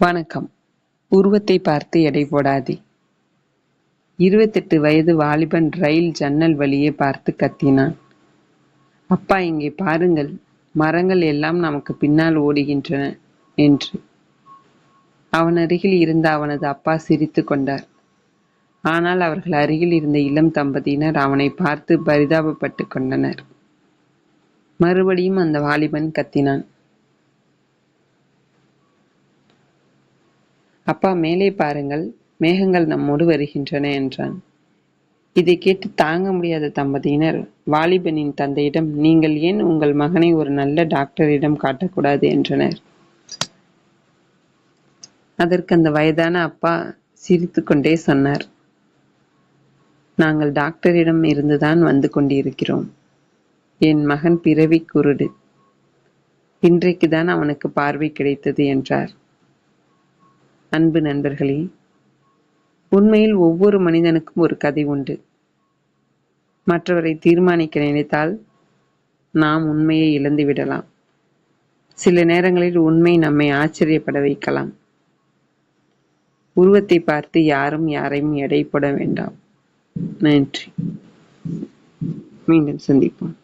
வணக்கம். உருவத்தை பார்த்து எடை போடாதே. இருபத்தெட்டு வயது வாலிபன் ரயில் ஜன்னல் வழியே பார்த்து கத்தினான். அப்பா இங்கே பாருங்கள். மரங்கள் எல்லாம் நமக்கு பின்னால் ஓடுகின்றன என்று. அவன் அருகில் இருந்த அவனது அப்பா சிரித்து கொண்டார். ஆனால் அவர்கள் அருகில் இருந்த இளம் தம்பதியினர் அவனை பார்த்து பரிதாபப்பட்டு கொண்டனர். மறுபடியும் அந்த வாலிபன் கத்தினான். அப்பா மேலே பாருங்கள் மேகங்கள் நம்மோடு வருகின்றன என்றான். இதை கேட்டு தாங்க முடியாத தம்பதியினர் வாலிபனின் தந்தையிடம் நீங்கள் ஏன் உங்கள் மகனை ஒரு நல்ல டாக்டரிடம் காட்டக்கூடாது என்றனர். அதற்கு அந்த வயதான அப்பா சிரித்து கொண்டே சொன்னார். நாங்கள் டாக்டரிடம் இருந்துதான் வந்து கொண்டிருக்கிறோம். என் மகன் பிறவி குருடு. இன்றைக்குதான் அவனுக்கு பார்வை கிடைத்தது என்றார். அன்பு நண்பர்களே உண்மையில் ஒவ்வொரு மனிதனுக்கும் ஒரு கதை உண்டு. மற்றவரை தீர்மானிக்க நினைத்தால் நாம் உண்மையை இழந்து விடலாம். சில நேரங்களில் உண்மை நம்மை ஆச்சரியப்பட வைக்கலாம். உருவத்தை பார்த்து யாரும் யாரையும் எடை போட வேண்டாம். நன்றி. மீண்டும் சந்திப்போம்.